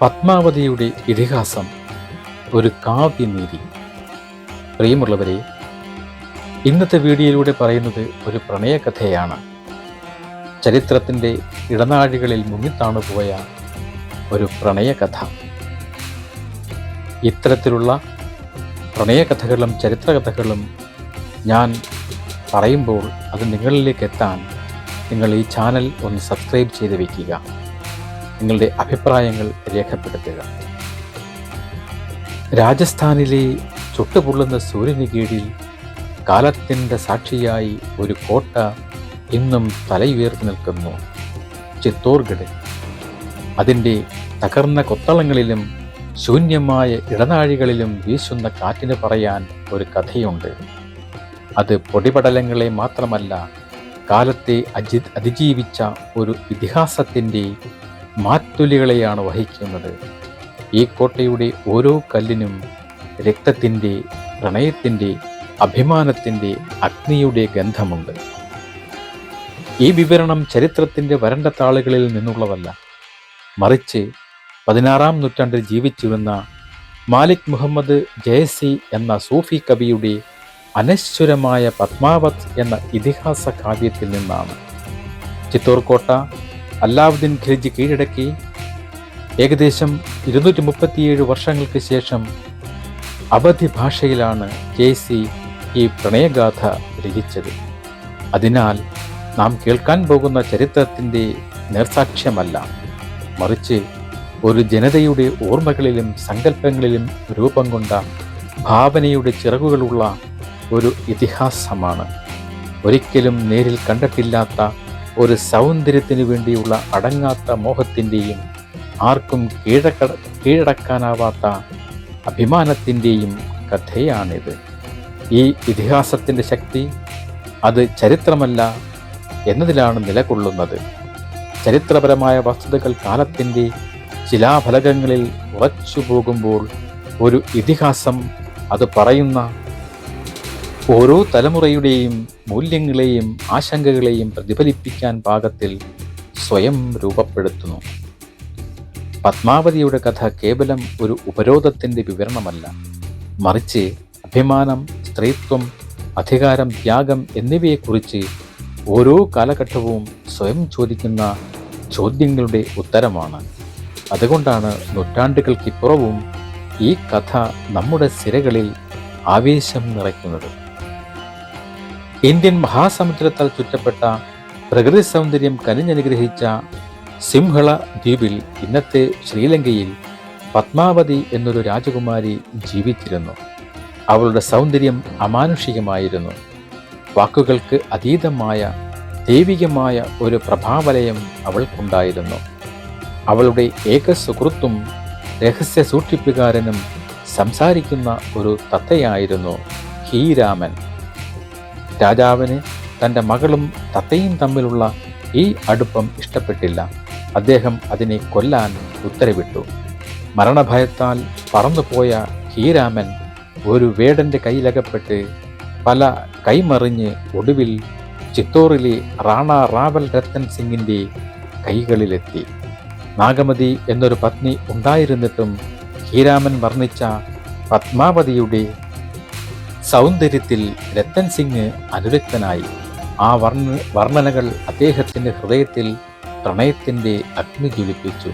പത്മാവതിയുടെ ഇതിഹാസം ഒരു കാവ്യനീതി. പ്രിയമുള്ളവരെ ഇന്നത്തെ വീഡിയോയിലൂടെ പറയുന്നത് ഒരു പ്രണയകഥയാണ്. ചരിത്രത്തിന്റെ ഇടനാഴികളിൽ മുങ്ങിത്താണു പോയ ഒരു പ്രണയകഥ. ഇത്തരത്തിലുള്ള പ്രണയകഥകളും ചരിത്രകഥകളും ഞാൻ പറയുമ്പോൾ അത് നിങ്ങളിലേക്ക് എത്താൻ നിങ്ങൾ ഈ ചാനൽ ഒന്ന് സബ്സ്ക്രൈബ് ചെയ്ത് വയ്ക്കുക. നിങ്ങളുടെ അഭിപ്രായങ്ങൾ രേഖപ്പെടുത്തുക. രാജസ്ഥാനിലെ ചുട്ടുപൊള്ളുന്ന സൂര്യന് കീഴിൽ കാലത്തിന്റെ സാക്ഷിയായി ഒരു കോട്ട ഇന്നും തലയുയർത്തി നിൽക്കുന്നു ചിത്തോർഗഡ്. അതിന്റെ തകർന്ന കൊത്തളങ്ങളിലും ശൂന്യമായ ഇടനാഴികളിലും വീശുന്ന കാറ്റിന് പറയാൻ ഒരു കഥയുണ്ട്. അത് പൊടിപടലങ്ങളെ മാത്രമല്ല കാലത്തെ അജി അതിജീവിച്ച ഒരു ഇതിഹാസത്തിന്റെ മാറ്റുലികളെയാണ് വഹിക്കുന്നത്. ഈ കോട്ടയുടെ ഓരോ കല്ലിനും രക്തത്തിന്റെ പ്രണയത്തിന്റെ അഭിമാനത്തിന്റെ അഗ്നിയുടെ ഗന്ധമുണ്ട്. ഈ വിവരണം ചരിത്രത്തിന്റെ വരണ്ട താളുകളിൽ നിന്നുള്ളതല്ല. മറിച്ച് പതിനാറാം നൂറ്റാണ്ടിൽ ജീവിച്ചിരുന്ന മാലിക് മുഹമ്മദ് ജയസി എന്ന സൂഫി കവിയുടെ അനശ്വരമായ പത്മാവത് എന്ന ഇതിഹാസ കാവ്യത്തിൽ നിന്നാണ്. ചിത്തൂർ കോട്ട അല്ലാവുദ്ദീൻ ഖിൽജി കീഴടക്കി. ഏകദേശം ഇരുന്നൂറ്റി മുപ്പത്തിയേഴ് വർഷങ്ങൾക്ക് ശേഷം അവധി ഭാഷയിലാണ് കെ സി ഈ പ്രണയഗാഥ രചിച്ചത്. അതിനാൽ നാം കേൾക്കാൻ പോകുന്ന ചരിത്രത്തിന്റെ നേർസാക്ഷ്യമല്ല. മറിച്ച് ഒരു ജനതയുടെ ഓർമ്മകളിലും സങ്കല്പങ്ങളിലും രൂപം കൊണ്ട ഭാവനയുടെ ചിറകുകളുള്ള ഒരു ഇതിഹാസമാണ്. ഒരിക്കലും നേരിൽ കണ്ടിട്ടില്ലാത്ത ഒരു സൗന്ദര്യത്തിന് വേണ്ടിയുള്ള അടങ്ങാത്ത മോഹത്തിന്റെയും ആർക്കും കീഴക്കട കീഴടക്കാനാവാത്ത അഭിമാനത്തിന്റെയും കഥയാണിത്. ഈ ഇതിഹാസത്തിന്റെ ശക്തി അത് ചരിത്രമല്ല എന്നതിലാണ് നിലകൊള്ളുന്നത്. ചരിത്രപരമായ വസ്തുതകൾ കാലത്തിന്റെ ശിലാഫലകങ്ങളിൽ ഉറച്ചു പോകുമ്പോൾ ഒരു ഇതിഹാസം അത് പറയുന്ന ഓരോ തലമുറയുടെയും മൂല്യങ്ങളെയും ആശങ്കകളെയും പ്രതിഫലിപ്പിക്കാൻ പാകത്തിൽ സ്വയം രൂപപ്പെടുത്തുന്നു. പത്മാവതിയുടെ കഥ കേവലം ഒരു ഉപരോധത്തിന്റെ വിവരണമല്ല. മറിച്ച് അഭിമാനം സ്ത്രീത്വം അധികാരം ത്യാഗം എന്നിവയെക്കുറിച്ച് ഓരോ കാലഘട്ടവും സ്വയം ചോദിക്കുന്ന ചോദ്യങ്ങളുടെ ഉത്തരമാണ്. അതുകൊണ്ടാണ് നൂറ്റാണ്ടുകൾക്കിപ്പുറവും ഈ കഥ നമ്മുടെ സിരകളിൽ ആവേശം നിറയ്ക്കുന്നത്. ഇന്ത്യൻ മഹാസമുദ്രത്താൽ ചുറ്റപ്പെട്ട പ്രകൃതി സൗന്ദര്യം കനിഞ്ഞനുഗ്രഹിച്ച സിംഹള ദ്വീപിൽ ഇന്നത്തെ ശ്രീലങ്കയിൽ പത്മാവതി എന്നൊരു രാജകുമാരി ജീവിച്ചിരുന്നു. അവളുടെ സൗന്ദര്യം അമാനുഷികമായിരുന്നു. വാക്കുകൾക്ക് അതീതമായ ദൈവികമായ ഒരു പ്രഭാവലയം അവൾക്കുണ്ടായിരുന്നു. അവളുടെ ഏക സുഹൃത്തും രഹസ്യ സൂക്ഷിപ്പുകാരനും സംസാരിക്കുന്ന ഒരു തത്തയായിരുന്നു ഹീരാമൻ. രാജാവിന് തന്റെ മകളും തത്തയും തമ്മിലുള്ള ഈ അടുപ്പം ഇഷ്ടപ്പെട്ടില്ല. അദ്ദേഹം അതിനെ കൊല്ലാൻ ഉത്തരവിട്ടു. മരണഭയത്താൽ പറന്നുപോയ ഹീരാമൻ ഒരു വേടന്റെ കയ്യിലകപ്പെട്ട് പല കൈമറിഞ്ഞ് ഒടുവിൽ ചിത്തോറിലെ റാണ റാവൽ രത്തൻ സിംഗിന്റെ കൈകളിലെത്തി. നാഗമതി എന്നൊരു പത്നി ഉണ്ടായിരുന്നിട്ടും ഹീരാമൻ വർണിച്ച പത്മാവതിയുടെ സൗന്ദര്യത്തിൽ രത്തൻ സിംഗ് അനുരക്തനായി. ആ വർണ വർണനകൾ അദ്ദേഹത്തിന്റെ ഹൃദയത്തിൽ പ്രണയത്തിന്റെ അഗ്നി ജ്വലിപ്പിച്ചു.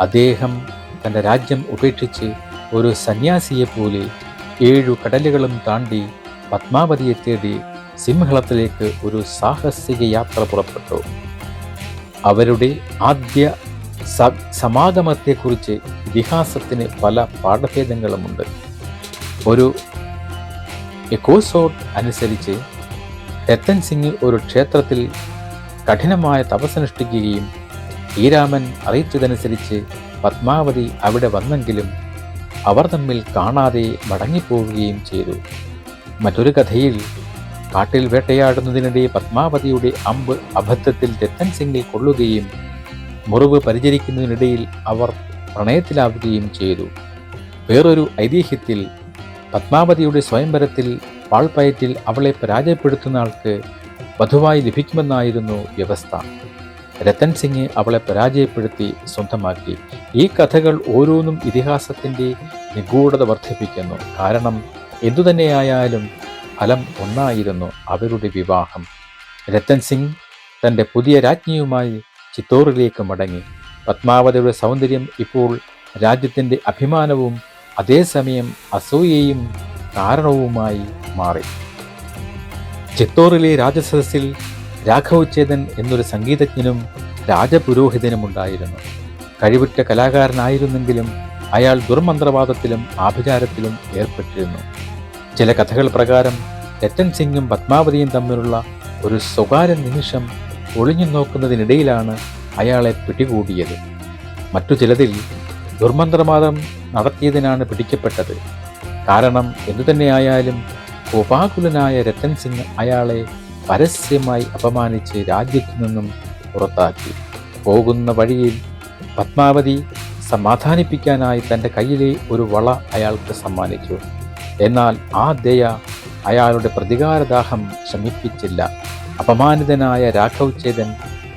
അദ്ദേഹം തന്റെ രാജ്യം ഉപേക്ഷിച്ച് ഒരു സന്യാസിയെപ്പോലെ ഏഴു കടലുകളും താണ്ടി പത്മാവതിയെ തേടി സിംഹളത്തിലേക്ക് ഒരു സാഹസിക യാത്ര പുറപ്പെട്ടു. അവരുടെ ആദ്യ സ സമാഗമത്തെക്കുറിച്ച് ഇതിഹാസത്തിന് പല പാഠഭേദങ്ങളുമുണ്ട്. ഒരു എക്കോസോട്ട് അനുസരിച്ച് രത്തൻ സിംഗ് ഒരു ക്ഷേത്രത്തിൽ കഠിനമായ തപസ്സനുഷ്ഠിക്കുകയും ശ്രീരാമൻ അറിയിച്ചതനുസരിച്ച് പത്മാവതി അവിടെ വന്നെങ്കിലും അവർ തമ്മിൽ കാണാതെ മടങ്ങിപ്പോവുകയും ചെയ്തു. മറ്റൊരു കഥയിൽ കാട്ടിൽ വേട്ടയാടുന്നതിനിടെ പത്മാവതിയുടെ അമ്പ് അബദ്ധത്തിൽ രത്തൻ സിംഗിൽ കൊള്ളുകയും മുറിവ് പരിചരിക്കുന്നതിനിടയിൽ അവർ പ്രണയത്തിലാവുകയും ചെയ്തു. വേറൊരു ഐതിഹ്യത്തിൽ പത്മാവതിയുടെ സ്വയംവരത്തിൽ പാൾപ്പയറ്റിൽ അവളെ പരാജയപ്പെടുത്തുന്ന ആൾക്ക് വധുവായി ലഭിക്കുമെന്നായിരുന്നു വ്യവസ്ഥ. രത്തൻ സിംഗ് അവളെ പരാജയപ്പെടുത്തി സ്വന്തമാക്കി. ഈ കഥകൾ ഓരോന്നും ഇതിഹാസത്തിന്റെ നിഗൂഢത വർദ്ധിപ്പിക്കുന്നു. കാരണം എന്തുതന്നെയായാലും ഫലം ഒന്നായിരുന്നു അവരുടെ വിവാഹം. രത്തൻ സിംഗ് തന്റെ പുതിയ രാജ്ഞിയുമായി ചിത്തോറിലേക്ക് മടങ്ങി. പത്മാവതിയുടെ സൗന്ദര്യം ഇപ്പോൾ രാജ്യത്തിന്റെ അഭിമാനവും അതേസമയം അസൂയയും കാരണവുമായി മാറി. ചിത്തോറിലെ രാജസദസ്സിൽ രാഘവച്ഛേദൻ എന്നൊരു സംഗീതജ്ഞനും രാജപുരോഹിതനും ഉണ്ടായിരുന്നു കഴിവുറ്റ കലാകാരനായിരുന്നെങ്കിലും അയാൾ ദുർമന്ത്രവാദത്തിലും ആഭിചാരത്തിലും ഏർപ്പെട്ടിരുന്നു. ചില കഥകൾ പ്രകാരം രത്തൻ സിംഗും പത്മാവതിയും തമ്മിലുള്ള ഒരു സ്വകാര്യ നിമിഷം ഒളിഞ്ഞു നോക്കുന്നതിനിടയിലാണ് അയാളെ പിടികൂടിയത്. മറ്റു ചിലതിൽ ദുർമന്ത്രവാദം നടത്തിയതിനാണ് പിടിക്കപ്പെട്ടത്. കാരണം എന്തുതന്നെയായാലും കോപാകുലനായ രത്തൻ സിംഗ് അയാളെ പരസ്യമായി അപമാനിച്ച് രാജ്യത്തു നിന്നും പുറത്താക്കി. പോകുന്ന വഴിയിൽ പത്മാവതി സമാധാനിപ്പിക്കാനായി തന്റെ കയ്യിലെ ഒരു വള അയാൾക്ക് സമ്മാനിച്ചു. എന്നാൽ ആ ദയ അയാളുടെ പ്രതികാരദാഹം ശമിപ്പിച്ചില്ല. അപമാനിതനായ രാഘവ് ചേതൻ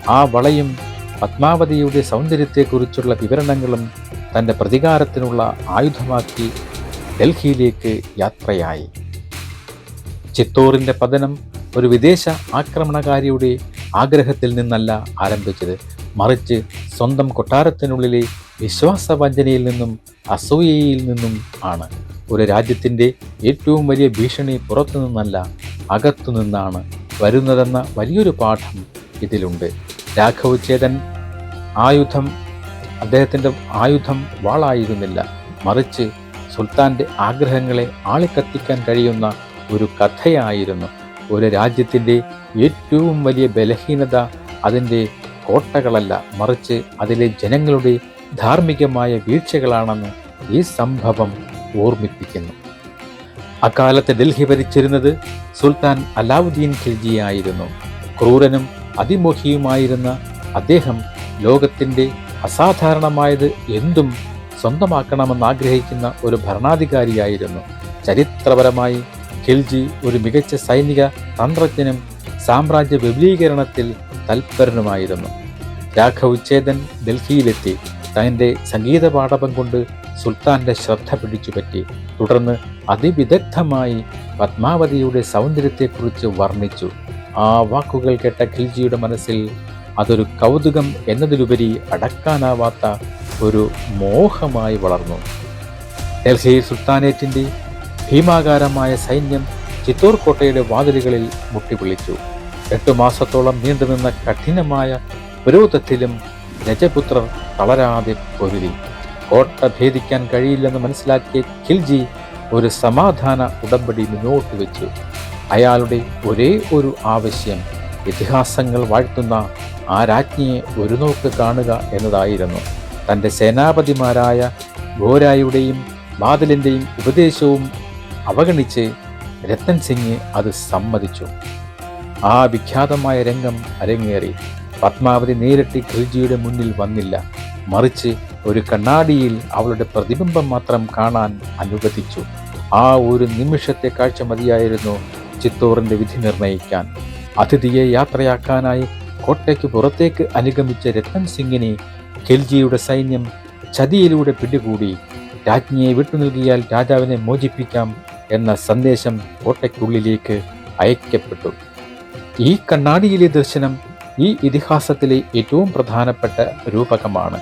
ആ വളയും പത്മാവതിയുടെ സൗന്ദര്യത്തെക്കുറിച്ചുള്ള വിവരണങ്ങളും തന്റെ പ്രതികാരത്തിനുള്ള ആയുധമാക്കി ഡൽഹിയിലേക്ക് യാത്രയായി. ചിത്തോറിന്റെ പതനം ഒരു വിദേശ ആക്രമണകാരിയുടെ ആഗ്രഹത്തിൽ നിന്നല്ല ആരംഭിച്ചത്. മറിച്ച് സ്വന്തം കൊട്ടാരത്തിനുള്ളിലെ വിശ്വാസവഞ്ചനയിൽ നിന്നും അസൂയയിൽ നിന്നും ആണ്. ഒരു രാജ്യത്തിന്റെ ഏറ്റവും വലിയ ഭീഷണി പുറത്തു നിന്നല്ല അകത്തു നിന്നാണ് വരുന്നതെന്ന വലിയൊരു പാഠം ഇതിലുണ്ട്. രാഘവ് ചേതൻ ആയുധം അദ്ദേഹത്തിന്റെ ആയുധം വാളായിരുന്നില്ല. മറിച്ച് സുൽത്താന്റെ ആഗ്രഹങ്ങളെ ആളിക്കത്തിക്കാൻ കഴിയുന്ന ഒരു കഥയായിരുന്നു. ഒരു രാജ്യത്തിന്റെ ഏറ്റവും വലിയ ബലഹീനത അതിന്റെ കോട്ടകളല്ല മറിച്ച് അതിലെ ജനങ്ങളുടെ ധാർമ്മികമായ വീഴ്ചകളാണെന്ന് ഈ സംഭവം ഓർമ്മിപ്പിക്കുന്നു. അക്കാലത്ത് ഡൽഹി ഭരിച്ചിരുന്നത് സുൽത്താൻ അലാവുദ്ദീൻ ഖിൽജിയായിരുന്നു ക്രൂരനും അതിമോഹിയുമായിരുന്ന അദ്ദേഹം ലോകത്തിന്റെ അസാധാരണമായത് എന്തും സ്വന്തമാക്കണമെന്ന് ആഗ്രഹിക്കുന്ന ഒരു ഭരണാധികാരിയായിരുന്നു. ചരിത്രപരമായി ഖിൽജി ഒരു മികച്ച സൈനിക തന്ത്രജ്ഞനും സാമ്രാജ്യ വിപുലീകരണത്തിൽ തൽപരനുമായിരുന്നു. രാഘവ് ഡൽഹിയിലെത്തി. തന്റെ സംഗീത പാഠപം കൊണ്ട് സുൽത്താന്റെ ശ്രദ്ധ പിടിച്ചുപറ്റി. തുടർന്ന് അതിവിദഗ്ധമായി പത്മാവതിയുടെ സൗന്ദര്യത്തെക്കുറിച്ച് വർണിച്ചു. ആ വാക്കുകൾ കേട്ട ഖിൽജിയുടെ മനസ്സിൽ അതൊരു കൗതുകം എന്നതിലുപരി അടക്കാനാവാത്ത ഒരു മോഹമായി വളർന്നു. ഡൽഹി സുൽത്താനേറ്റിന്റെ ഭീമാകാരമായ സൈന്യം ചിത്തൂർ കോട്ടയുടെ വാതിലുകളിൽ മുട്ടിവിളിച്ചു എട്ടു മാസത്തോളം നീണ്ടുനിന്ന കഠിനമായ വിരോധത്തിലും രജപുത്രർ തളരാതെ പൊരുതി. കോട്ട ഭേദിക്കാൻ കഴിയില്ലെന്ന് മനസ്സിലാക്കിയ ഖിൽജി ഒരു സമാധാന ഉടമ്പടി മുന്നോട്ട് വെച്ചു അയാളുടെ ഒരേ ഒരു ആവശ്യം ഇതിഹാസങ്ങൾ വാഴ്ത്തുന്ന ആ രാജ്ഞിയെ ഒരു നോക്ക് കാണുക എന്നതായിരുന്നു. തന്റെ സേനാപതിമാരായ ഗോരായുടെയും ബാദലിന്റെയും ഉപദേശവും അവഗണിച്ച് രത്തൻ സിംഗ് അത് സമ്മതിച്ചു. ആ വിഖ്യാതമായ രംഗം അരങ്ങേറി. പത്മാവതി നേരിട്ട് ഖിൽജിയുടെ മുന്നിൽ വന്നില്ല. മറിച്ച് ഒരു കണ്ണാടിയിൽ അവളുടെ പ്രതിബിംബം മാത്രം കാണാൻ അനുവദിച്ചു. ആ ഒരു നിമിഷത്തെ കാഴ്ച മതിയായിരുന്നു ചിത്തോറിന്റെ വിധി നിർണയിക്കാൻ. അതിഥിയെ യാത്രയാക്കാനായി കോട്ടയ്ക്ക് പുറത്തേക്ക് അനുഗമിച്ച രത്തൻ സിംഗിനെ ഖിൽജിയുടെ സൈന്യം ചതിയിലൂടെ പിടികൂടി രാജ്ഞിയെ വിട്ടുനൽകിയാൽ രാജാവിനെ മോചിപ്പിക്കാം എന്ന സന്ദേശം കോട്ടയ്ക്കുള്ളിലേക്ക് അയക്കപ്പെട്ടു. ഈ കണ്ണാടിയിലെ ദർശനം ഈ ഇതിഹാസത്തിലെ ഏറ്റവും പ്രധാനപ്പെട്ട രൂപകമാണ്.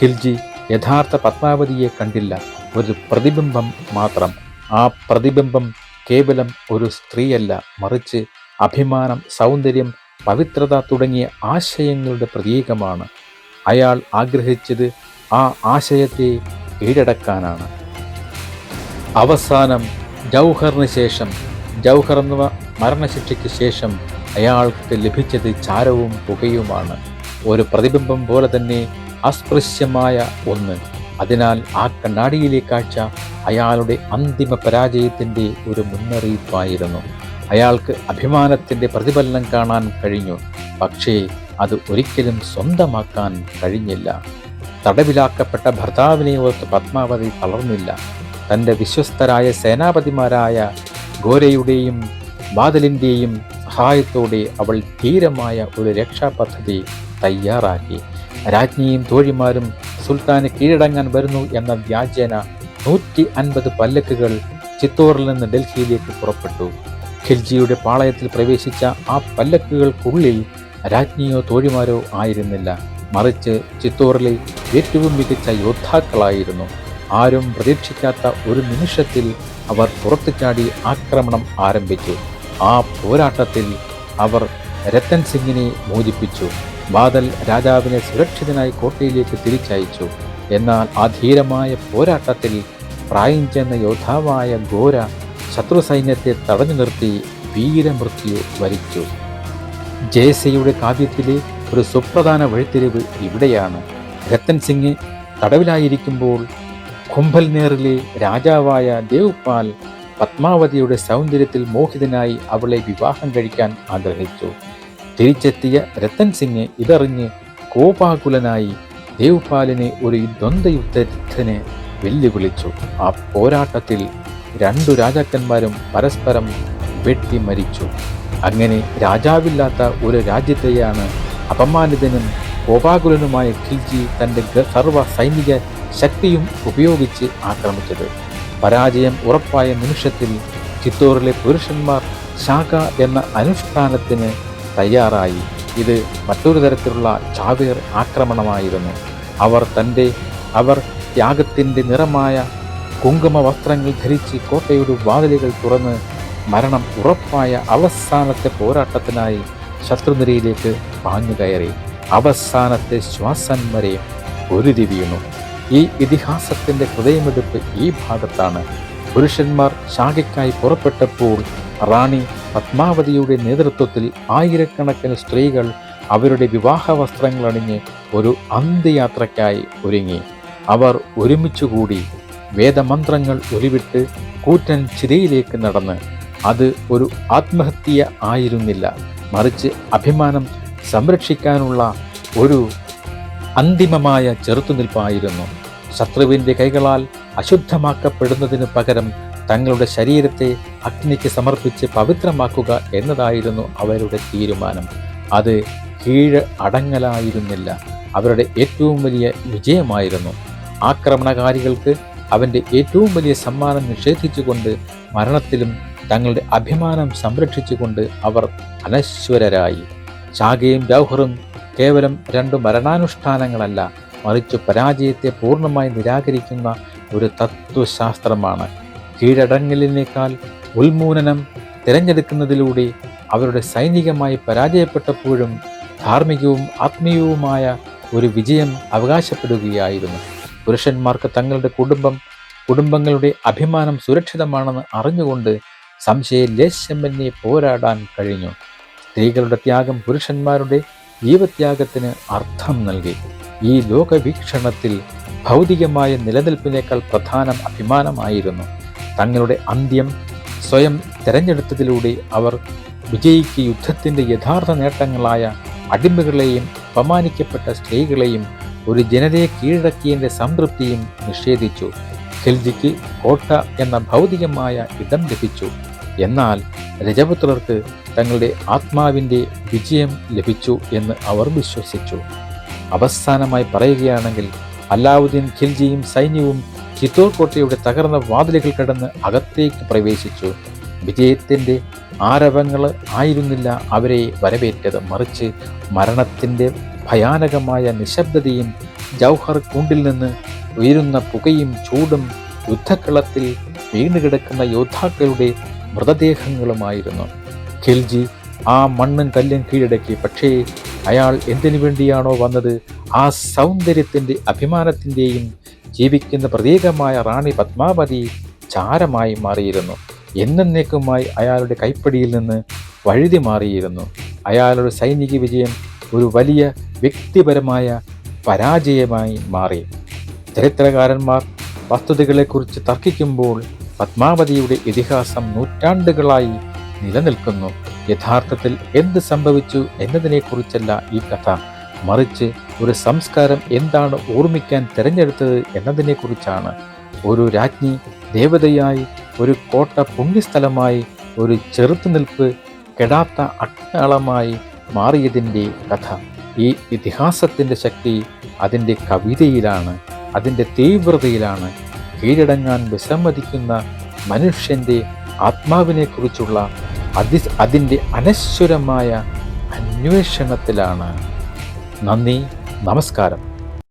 ഖിൽജി യഥാർത്ഥ പത്മാവതിയെ കണ്ടില്ല ഒരു പ്രതിബിംബം മാത്രം. ആ പ്രതിബിംബം കേവലം ഒരു സ്ത്രീയല്ല മറിച്ച് അഭിമാനം സൗന്ദര്യം പവിത്രത തുടങ്ങിയ ആശയങ്ങളുടെ പ്രതീകമാണ്. അയാൾ ആഗ്രഹിച്ചത് ആ ആശയത്തെ കീഴടക്കാനാണ്. അവസാനം ജൗഹറിന് ശേഷം ജൗഹർ എന്ന മരണശിക്ഷയ്ക്ക് ശേഷം അയാൾക്ക് ലഭിച്ചത് ചാരവും പുകയുമാണ്. ഒരു പ്രതിബിംബം പോലെ തന്നെ അസ്പൃശ്യമായ ഒന്ന്. അതിനാൽ ആ കണ്ണാടിയിലെ കാഴ്ച അയാളുടെ അന്തിമ പരാജയത്തിന്റെ ഒരു മുന്നറിയിപ്പായിരുന്നു. അയാൾക്ക് അഭിമാനത്തിന്റെ പ്രതിഫലനം കാണാൻ കഴിഞ്ഞു. പക്ഷേ അത് ഒരിക്കലും സ്വന്തമാക്കാൻ കഴിഞ്ഞില്ല. തടവിലാക്കപ്പെട്ട ഭർത്താവിനെ ഓർത്ത് പത്മാവതി തളർന്നില്ല. തന്റെ വിശ്വസ്തരായ സേനാപതിമാരായ ഗോരയുടെയും ബാദലിന്റെയും സഹായത്തോടെ അവൾ ധീരമായ ഒരു രക്ഷാപദ്ധതി തയ്യാറാക്കി. രാജ്ഞിയും തോഴിമാരും സുൽത്താന് കീഴടങ്ങാൻ വരുന്നു എന്ന വ്യാജേന നൂറ്റി അൻപത് പല്ലക്കുകൾ ചിത്തോറിൽ നിന്ന് ഡൽഹിയിലേക്ക് പുറപ്പെട്ടു. ഖിൽജിയുടെ പാളയത്തിൽ പ്രവേശിച്ച ആ പല്ലക്കുകൾക്കുള്ളിൽ രാജ്ഞിയോ തോഴിമാരോ ആയിരുന്നില്ല. മറിച്ച് ചിത്തോറിലെ ഏറ്റവും മികച്ച യോദ്ധാക്കളായിരുന്നു. ആരും പ്രതീക്ഷിക്കാത്ത ഒരു നിമിഷത്തിൽ അവർ പുറത്തു ചാടി ആക്രമണം ആരംഭിച്ചു. ആ പോരാട്ടത്തിൽ അവർ രത്തൻ സിംഗിനെ മോചിപ്പിച്ചു. ബാദൽ രാജാവിനെ സുരക്ഷിതനായി കോട്ടയിലേക്ക് തിരിച്ചയച്ചു. എന്നാൽ ആ ധീരമായ പോരാട്ടത്തിൽ പ്രായം ചെന്ന യോദ്ധാവായ ഘോര ശത്രു സൈന്യത്തെ തടഞ്ഞു നിർത്തി വീരമൃത്യു വരിച്ചു. ജയസയുടെ കാവ്യത്തിലെ ഒരു സുപ്രധാന വഴിത്തിരിവ് ഇവിടെയാണ്. രത്തൻ സിംഗ് തടവിലായിരിക്കുമ്പോൾ കുംഭൽനേറിലെ രാജാവായ ദേവ്പാൽ പത്മാവതിയുടെ സൗന്ദര്യത്തിൽ മോഹിതനായി അവളെ വിവാഹം കഴിക്കാൻ ആഗ്രഹിച്ചു. തിരിച്ചെത്തിയ രത്തൻ സിംഗ് ഇതറിഞ്ഞ് കോപാകുലനായി ദേവ്പാലിനെ ഒരു ദ്വന്ദ്വയുദ്ധത്തിന് വെല്ലുവിളിച്ചു. ആ പോരാട്ടത്തിൽ രണ്ടു രാജാക്കന്മാരും പരസ്പരം വെട്ടി മരിച്ചു. അങ്ങനെ രാജാവില്ലാത്ത ഒരു രാജ്യത്തെയാണ് അപമാനിതനും കോപാകുലനുമായ ഖിൽജി തന്റെ സർവ സൈനിക ശക്തിയും ഉപയോഗിച്ച് ആക്രമിച്ചത്. പരാജയം ഉറപ്പായ നിമിഷത്തിൽ ചിത്തോറിലെ പുരുഷന്മാർ ശാഖ എന്ന അനുഷ്ഠാനത്തിന് തയ്യാറായി. ഇത് മറ്റൊരു തരത്തിലുള്ള ചാവേർ ആക്രമണമായിരുന്നു. അവർ തന്റെ അവർ ത്യാഗത്തിന്റെ നിറമായ കുങ്കുമ വസ്ത്രങ്ങൾ ധരിച്ച് കോട്ടയുടെ വാതിലുകൾ തുറന്ന് മരണം ഉറപ്പായ അവസാനത്തെ പോരാട്ടത്തിനായി ശത്രുനിരയിലേക്ക് പാഞ്ഞു കയറി. അവസാനത്തെ ശ്വാസം വരെ ഒരുതി വീണു ഈ ഇതിഹാസത്തിന്റെ ഹൃദയമെടുപ്പ് ഈ ഭാഗത്താണ്. പുരുഷന്മാർ ശാഖയ്ക്കായി പുറപ്പെട്ടപ്പോൾ റാണി പത്മാവതിയുടെ നേതൃത്വത്തിൽ ആയിരക്കണക്കിന് സ്ത്രീകൾ അവരുടെ വിവാഹ വസ്ത്രങ്ങൾ അണിഞ്ഞ് ഒരു അന്ത്യയാത്രയ്ക്കായി ഒരുങ്ങി. അവർ ഒരുമിച്ചുകൂടി വേദമന്ത്രങ്ങൾ ഒലിവിട്ട് കൂറ്റൻ ചിതയിലേക്ക് നടന്ന് അത് ഒരു ആത്മഹത്യ ആയിരുന്നില്ല. മറിച്ച് അഭിമാനം സംരക്ഷിക്കാനുള്ള ഒരു അന്തിമമായ ചെറുത്തുനിൽപ്പായിരുന്നു. ശത്രുവിന്റെ കൈകളാൽ അശുദ്ധമാക്കപ്പെടുന്നതിന് പകരം തങ്ങളുടെ ശരീരത്തെ അഗ്നിക്ക് സമർപ്പിച്ച് പവിത്രമാക്കുക എന്നതായിരുന്നു അവരുടെ തീരുമാനം. അത് കീഴ് അടങ്ങലായിരുന്നില്ല. അവരുടെ ഏറ്റവും വലിയ വിജയമായിരുന്നു. ആക്രമണകാരികൾക്ക് അവന്റെ ഏറ്റവും വലിയ സമ്മാനം നിഷേധിച്ചുകൊണ്ട് മരണത്തിലും തങ്ങളുടെ അഭിമാനം സംരക്ഷിച്ചുകൊണ്ട് അവർ അനശ്വരരായി. ചാകയും ജൗഹറും കേവലം രണ്ട് മരണാനുഷ്ഠാനങ്ങളല്ല മറിച്ച് പരാജയത്തെ പൂർണമായി നിരാകരിക്കുന്ന ഒരു തത്വശാസ്ത്രമാണ്. കീഴടങ്ങലിനേക്കാൾ ഉന്മൂലനം തിരഞ്ഞെടുക്കുന്നതിലൂടെ അവരുടെ സൈനികമായി പരാജയപ്പെട്ടപ്പോഴും ധാർമ്മികവും ആത്മീയവുമായ ഒരു വിജയം അവകാശപ്പെടുകയായിരുന്നു. പുരുഷന്മാർക്ക് തങ്ങളുടെ കുടുംബം കുടുംബങ്ങളുടെ അഭിമാനം സുരക്ഷിതമാണെന്ന് അറിഞ്ഞുകൊണ്ട് സംശയലേശമന്യെ പോരാടാൻ കഴിഞ്ഞു. സ്ത്രീകളുടെ ത്യാഗം പുരുഷന്മാരുടെ ജീവത്യാഗത്തിന് അർത്ഥം നൽകി. ഈ ലോകവീക്ഷണത്തിൽ ഭൗതികമായ നിലനിൽപ്പിനേക്കാൾ പ്രധാനം അഭിമാനമായിരുന്നു. തങ്ങളുടെ അന്ത്യം സ്വയം തിരഞ്ഞെടുത്തതിലൂടെ അവർ വിജയിക്ക് യുദ്ധത്തിന്റെ യഥാർത്ഥ നേട്ടങ്ങളായ അടിമകളെയും അപമാനിക്കപ്പെട്ട സ്ത്രീകളെയും ഒരു ജനതയെ കീഴടക്കിയതിന്റെ സംതൃപ്തിയും നിഷേധിച്ചു. ഖിൽജിക്ക് കോട്ട എന്ന ഭൗതികമായ ഇടം ലഭിച്ചു. എന്നാൽ രജപുത്രർക്ക് തങ്ങളുടെ ആത്മാവിന്റെ വിജയം ലഭിച്ചു എന്ന് അവർ വിശ്വസിച്ചു. അവസാനമായി പറയുകയാണെങ്കിൽ അലാവുദ്ദീൻ ഖിൽജിയും സൈന്യവും ചിത്തോർ കോട്ടയുടെ തകർന്ന വാതിലുകൾ കടന്ന് അകത്തേക്ക് പ്രവേശിച്ചു. വിജയത്തിന്റെ ആരവങ്ങൾ ആയിരുന്നില്ല അവരെ വരവേറ്റത്. മറിച്ച് മരണത്തിന്റെ ഭയാനകമായ നിശബ്ദതയും ജൗഹർ കുണ്ടിൽ നിന്ന് ഉയരുന്ന പുകയും ചൂടും യുദ്ധക്കളത്തിൽ വീണുകിടക്കുന്ന യോദ്ധാക്കളുടെ മൃതദേഹങ്ങളുമായിരുന്നു. ഖിൽജി ആ മണ്ണും കല്ലും കീഴടക്കി പക്ഷേ അയാൾ എന്തിനു വേണ്ടിയാണോ വന്നത്? ആ സൗന്ദര്യത്തിന്റെ അഭിമാനത്തിന്റെയും ജീവിക്കുന്ന പ്രതീകമായ റാണി പത്മാവതി ചാരമായി മാറിയിരുന്നു. എന്നേക്കുമായി അയാളുടെ കൈപ്പടിയിൽ നിന്ന് വഴുതി മാറിയിരുന്നു. അയാളുടെ സൈനിക വിജയം ഒരു വലിയ വ്യക്തിപരമായ പരാജയമായി മാറി. ചരിത്രകാരന്മാർ വസ്തുതകളെക്കുറിച്ച് തർക്കിക്കുമ്പോൾ പത്മാവതിയുടെ ഇതിഹാസം നൂറ്റാണ്ടുകളായി നിലനിൽക്കുന്നു. യഥാർത്ഥത്തിൽ എന്ത് സംഭവിച്ചു എന്നതിനെക്കുറിച്ചല്ല ഈ കഥ. മറിച്ച് ഒരു സംസ്കാരം എന്താണ് ഓർമ്മിക്കാൻ തിരഞ്ഞെടുത്തത് എന്നതിനെക്കുറിച്ചാണ്. ഒരു രാജ്ഞി ദേവതയായി ഒരു കോട്ട പുണ്യസ്ഥലമായി ഒരു ചെറുത്തുനിൽപ്പ് കെടാത്ത അടയാളമായി മാറിയതിന്റെ കഥ. ഈ ഇതിഹാസത്തിന്റെ ശക്തി അതിന്റെ കവിതയിലാണ് അതിന്റെ തീവ്രതയിലാണ് കീഴടങ്ങാൻ വിസമ്മതിക്കുന്ന മനുഷ്യന്റെ ആത്മാവിനെക്കുറിച്ചുള്ള അതി അതിന്റെ അനശ്വരമായ അന്വേഷണത്തിലാണ്. നന്ദി നമസ്കാരം.